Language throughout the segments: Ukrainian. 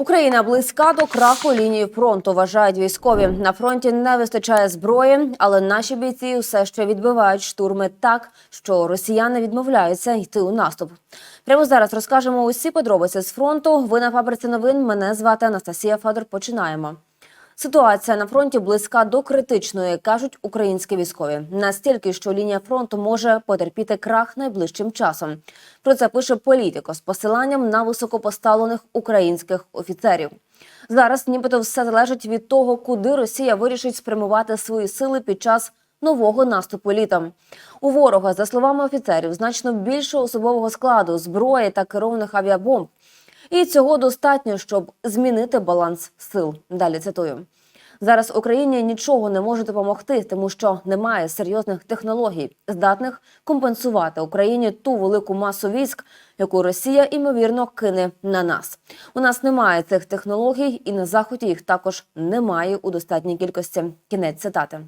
Україна близька до краху лінії фронту. Вважають військові. На фронті не вистачає зброї, але наші бійці все ще відбивають штурми так, що росіяни відмовляються йти у наступ. Прямо зараз розкажемо усі подробиці з фронту. Ви на фабриці новин. Мене звати Анастасія Федор. Починаємо. Ситуація на фронті близька до критичної, кажуть українські військові. Настільки, що лінія фронту може потерпіти крах найближчим часом. Про це пише політико з посиланням на високопоставлених українських офіцерів. Зараз, нібито, все залежить від того, куди Росія вирішить спрямувати свої сили під час нового наступу літом. У ворога, за словами офіцерів, значно більше особового складу, зброї та керованих авіабомб. І цього достатньо, щоб змінити баланс сил. Далі цитую. Зараз Україні нічого не може допомогти, тому що немає серйозних технологій, здатних компенсувати Україні ту велику масу військ, яку Росія ймовірно кине на нас. У нас немає цих технологій, і на заході їх також немає у достатній кількості. Кінець цитати.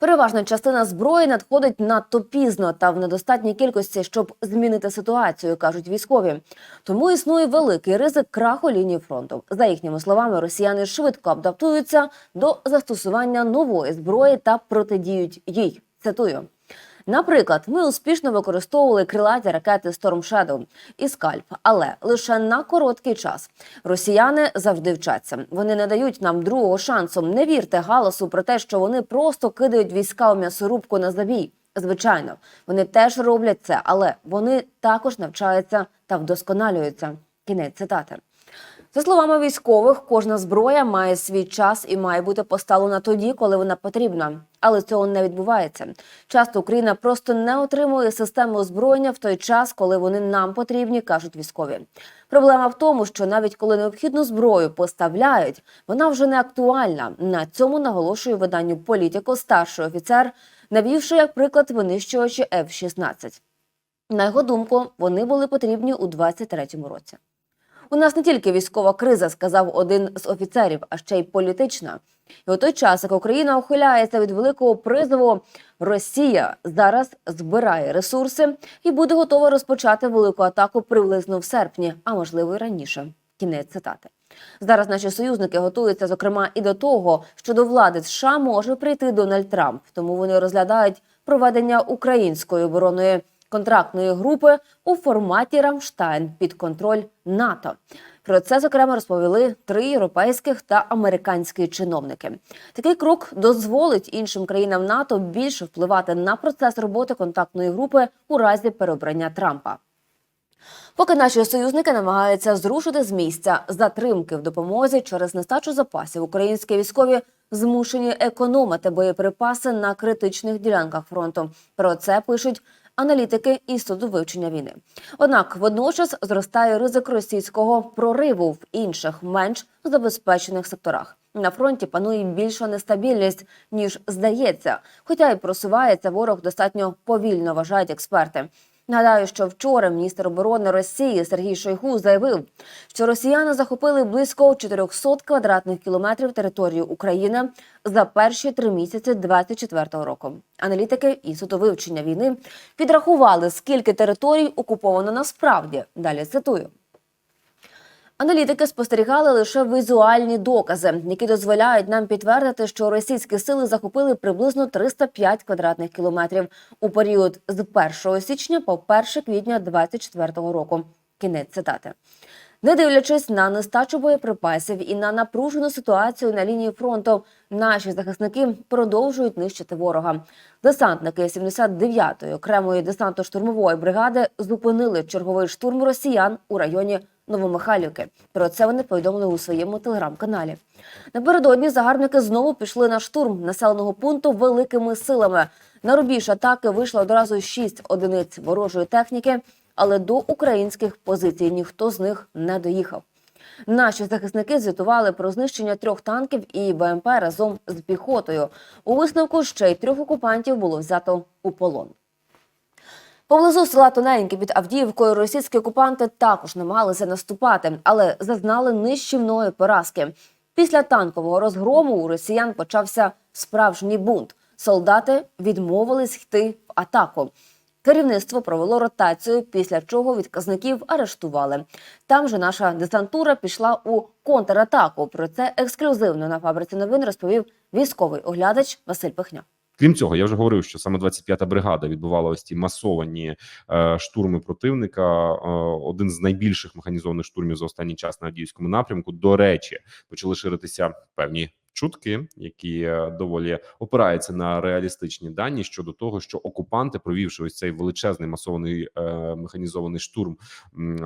Переважна частина зброї надходить надто пізно та в недостатній кількості, щоб змінити ситуацію, кажуть військові. Тому існує великий ризик краху лінії фронту. За їхніми словами, росіяни швидко адаптуються до застосування нової зброї та протидіють їй. Цитую. Наприклад, ми успішно використовували крилаті ракети Storm Shadow і скальп, але лише на короткий час. Росіяни завжди вчаться. Вони не дають нам другого шансу. Не вірте галасу про те, що вони просто кидають війська у м'ясорубку на забій. Звичайно, вони теж роблять це, але вони також навчаються та вдосконалюються. Кінець цитати. За словами військових, кожна зброя має свій час і має бути поставлена тоді, коли вона потрібна. Але цього не відбувається. Часто Україна просто не отримує системи озброєння в той час, коли вони нам потрібні, кажуть військові. Проблема в тому, що навіть коли необхідну зброю поставляють, вона вже не актуальна. На цьому наголошує виданню політико старший офіцер, навівши як приклад винищувачі F-16. На його думку, вони були потрібні у 23-му році. У нас не тільки військова криза, сказав один з офіцерів, а ще й політична. І у той час, як Україна ухиляється від великого призову, Росія зараз збирає ресурси і буде готова розпочати велику атаку приблизно в серпні, а можливо й раніше. Кінець цитати. Зараз наші союзники готуються, зокрема, і до того, що до влади США може прийти Дональд Трамп, тому вони розглядають проведення української оборонної контрактної групи у форматі Рамштайн під контроль НАТО. Про це зокрема розповіли три європейських та американські чиновники. Такий крок дозволить іншим країнам НАТО більше впливати на процес роботи контактної групи у разі переобрання Трампа. Поки наші союзники намагаються зрушити з місця затримки в допомозі через нестачу запасів, українські військові змушені економити боєприпаси на критичних ділянках фронту. Про це пишуть аналітики Інституту вивчення війни. Однак водночас зростає ризик російського прориву в інших менш забезпечених секторах. На фронті панує більша нестабільність ніж здається, хоча й просувається ворог достатньо повільно, вважають експерти. Нагадаю, що вчора міністр оборони Росії Сергій Шойгу заявив, що росіяни захопили близько 400 квадратних кілометрів території України за перші три місяці 2024 року. Аналітики інституту вивчення війни підрахували, скільки територій окуповано насправді. Далі цитую. Аналітики спостерігали лише візуальні докази, які дозволяють нам підтвердити, що російські сили захопили приблизно 305 квадратних кілометрів у період з 1 січня по 1 квітня 2024 року. Кінець цитати. Не дивлячись на нестачу боєприпасів і на напружену ситуацію на лінії фронту, наші захисники продовжують нищити ворога. Десантники 79-ї окремої десантно-штурмової бригади зупинили черговий штурм росіян у районі Новомихайлівки. Про це вони повідомили у своєму телеграм-каналі. Напередодні загарбники знову пішли на штурм населеного пункту великими силами. На рубіж атаки вийшло одразу шість одиниць ворожої техніки, але до українських позицій ніхто з них не доїхав. Наші захисники звітували про знищення трьох танків і БМП разом з піхотою. У висновку ще й трьох окупантів було взято у полон. Поблизу села Тоненьке під Авдіївкою російські окупанти також намагалися наступати, але зазнали нищівної поразки. Після танкового розгрому у росіян почався справжній бунт. Солдати відмовились йти в атаку. Керівництво провело ротацію, після чого відказників арештували. Там же наша десантура пішла у контратаку. Про це ексклюзивно на фабриці новин розповів військовий оглядач Василь Пихня. Крім цього, я вже говорив, що саме 25-та бригада відбувала ось ті масовані е, штурми противника. Е, один з найбільших механізованих штурмів за останній час на Авдіївському напрямку. До речі, почали ширитися певні. Чутки, які е, доволі опираються на реалістичні дані щодо того, що окупанти, провівши ось цей величезний масований е, механізований штурм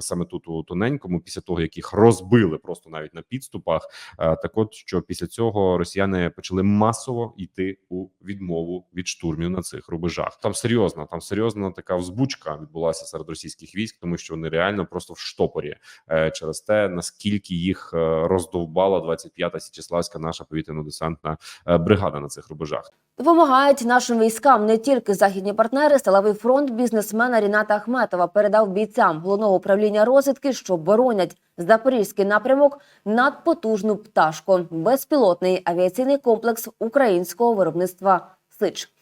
саме тут у тоненькому, після того як їх розбили просто навіть на підступах, Е, Так, от що після цього росіяни почали масово йти у відмову від штурмів на цих рубежах. Там серйозна, там серйозна така взбучка відбулася серед російських військ, тому що вони реально просто в штопорі е, через те, наскільки їх е, роздовбала 25-та Січеславська наша повітряно-десантна е, бригада на цих рубежах. Вимагають нашим військам не тільки західні партнери. Сталевий фронт бізнесмена Ріната Ахметова передав бійцям головного управління розвідки, що боронять запорізький напрямок, надпотужну пташку, безпілотний авіаційний комплекс українського виробництва Сич.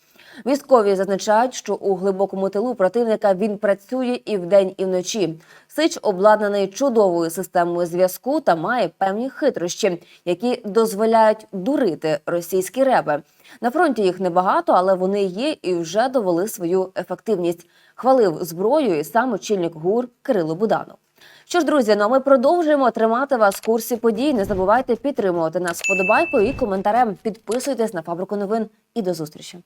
Військові зазначають, що у глибокому тилу противника він працює і вдень, і вночі. Сич обладнаний чудовою системою зв'язку та має певні хитрощі, які дозволяють дурити російські реби. На фронті їх небагато, але вони є і вже довели свою ефективність. Хвалив зброю і сам очільник ГУР Кирило Буданов. Що ж, друзі, ну а ми продовжуємо тримати вас в курсі подій. Не забувайте підтримувати нас вподобайкою і коментарем. Підписуйтесь на фабрику новин і до зустрічі.